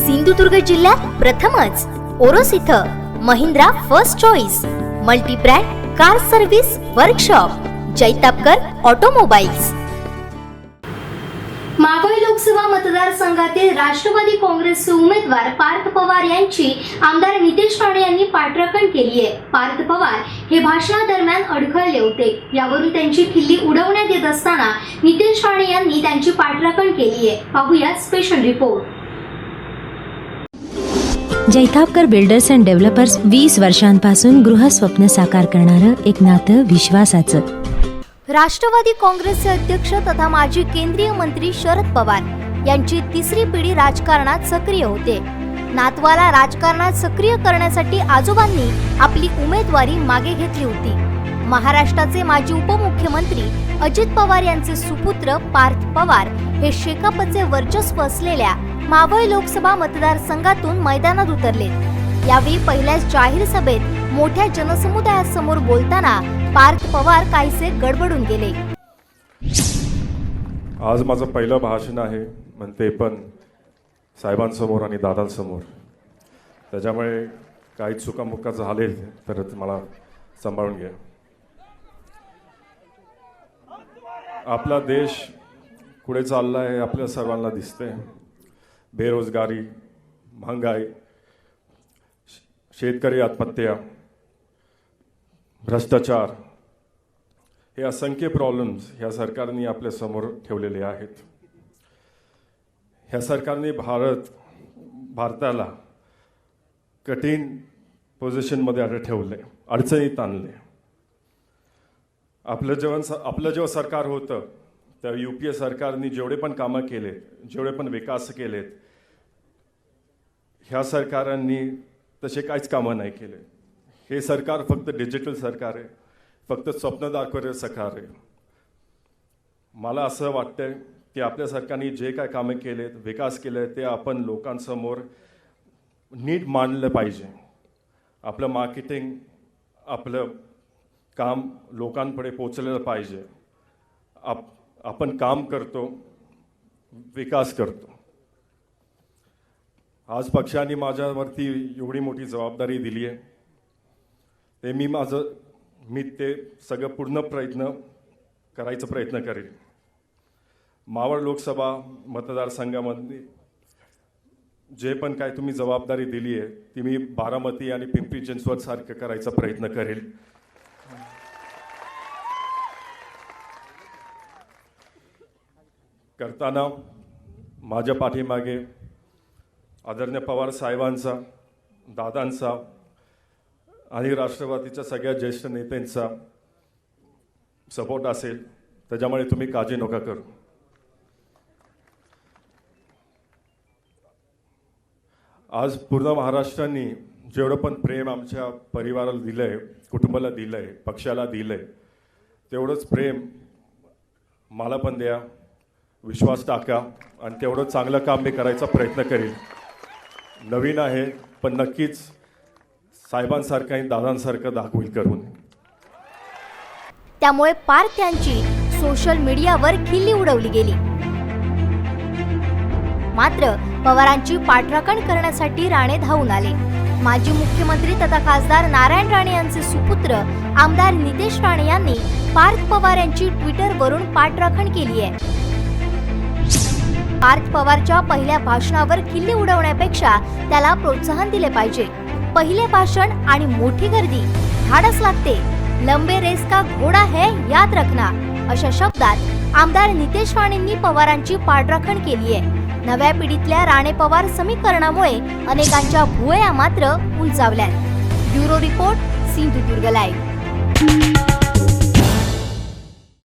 सिंधुदुर्ग जिल्ह्यात प्रथमच ओरोस इथं Mahindra first choice multibrand car service workshop Jaitapkar automobiles. Maval Lok Sabha मतदारसंघातील राष्ट्रवादी काँग्रेसचे उमेदवार पार्थ पवार यांची आमदार नितेश राणे यांनी पाठराखण केली आहे. पार्थ पवार हे भाषणादरम्यान अडखळले होते. यावरून त्यांची खिल्ली उडवण्यात येत असताना नितेश राणे यांनी त्यांची पाठराखण केली आहे. पाहूया special report. Jaitapkar builders and developers वीस वर्षांपासून गृहस्वप्न साकार करणारं एक नातं विश्वासाचं. राष्ट्रवादी काँग्रेसचे अध्यक्ष तथा माजी केंद्रीय मंत्री शरद पवार यांची तिसरी पिढी राजकारणात सक्रिय होते. नातवाला राजकारणात सक्रिय करण्यासाठी आजोबांनी आपली उमेदवारी मागे घेतली होती. महाराष्ट्राचे माजी उपमुख्यमंत्री अजित पवार यांचे सुपुत्र पार्थ पवार हे शेकापचे वर्चस्व असलेल्या मावळ लोकसभा मतदारसंघातून मैदानात उतरले. यावेळी पहिल्याच जाहीर सभेत मोठ्या जनसमुदायासमोर बोलताना पार्थ पवार काहीसे गडबडून गेले. आज माझं पहिलं भाषण आहे म्हणते पण साहेबांसमोर आणि दादांसमोर. त्याच्यामुळे काही चुकामुका झाले तर मला सांभाळून घ्या. आपला देश पुढे चालला आहे आपल्या सर्वांना दिसतंय. बेरोजगारी महागाई शेतकरी आत्महत्या भ्रष्टाचार हे असंख्य प्रॉब्लेम्स ह्या सरकारने आपल्यासमोर ठेवलेले आहेत. ह्या सरकारने भारत भारताला कठीण पोझिशनमध्ये आता ठेवले अडचणीत आणले. आपलं जेव्हा आपलं जेव्हा सरकार होतं त्या यू पी ए सरकारने जेवढे पण कामं केलेत जेवढे पण विकास केलेत ह्या सरकारांनी तसे काहीच कामं नाही केले हे सरकार फक्त डिजिटल सरकार आहे फक्त स्वप्न दाखवणारे सरकार आहे. मला असं वाटतंय की आपल्या सरकारने जे काय कामं केलेत विकास केले ते आपण लोकांसमोर नीट मांडलं पाहिजे. आपलं मार्केटिंग आपलं काम लोकांपुढे पोचलेलं पाहिजे. आप आपण काम करतो विकास करतो. आज पक्षाने माझ्यावरती एवढी मोठी जबाबदारी दिली आहे. ते मी माझं मी ते सगळं पूर्ण प्रयत्न करायचा प्रयत्न करेन. मावळ लोकसभा मतदारसंघामध्ये जे पण काय तुम्ही जबाबदारी दिली आहे ती मी बारामती आणि पिंपरी चिंचवड सारखं करायचा प्रयत्न करेल. करताना माझ्या पाठीमागे आदरणीय पवार साहेबांचा दादांचा आणि राष्ट्रवादीच्या सगळ्या ज्येष्ठ नेत्यांचा सपोर्ट असेल त्याच्यामुळे तुम्ही काळजी नका करू. आज पूर्ण महाराष्ट्राने जेवढं पण प्रेम आमच्या परिवाराला दिलं आहे कुटुंबाला दिलं आहे पक्षाला दिलं आहे तेवढंच प्रेम मला पण द्या. विश्वास टाका आणि तेवढं चांगलं काम मी करायचा प्रयत्न करेन. नवीन आहे पण नक्कीच साहेबांसारखं आणि दादांसारखं दाखवील करून. त्यामुळे पार्थ यांची सोशल मीडियावर खिल्ली उडवली गेली. मात्र पवारांची पाठराखण करण्यासाठी राणे धावून आले. माजी मुख्यमंत्री तथा खासदार नारायण राणे यांचे सुपुत्र आमदार नितेश राणे यांनी पार्थ पवार यांची ट्विटरवरून पाठराखण केली आहे. पार्थ पवारच्या पहिल्या भाषणावर किल्ली उडवण्यापेक्षा त्याला प्रोत्साहन दिले पाहिजे. पहिले भाषण आणि मोठी गर्दी. धाडस लागते. लंबे रेस का घोडा है याद रखना अशा शब्दात आमदार नितेश राणेंनी पवारांची पाठराखण केली आहे नव्या पिढीतल्या राणे पवार समीकरणामुळे अनेकांच्या भुवया मात्र उंचावल्यात. Bureau report Sindhudurg live.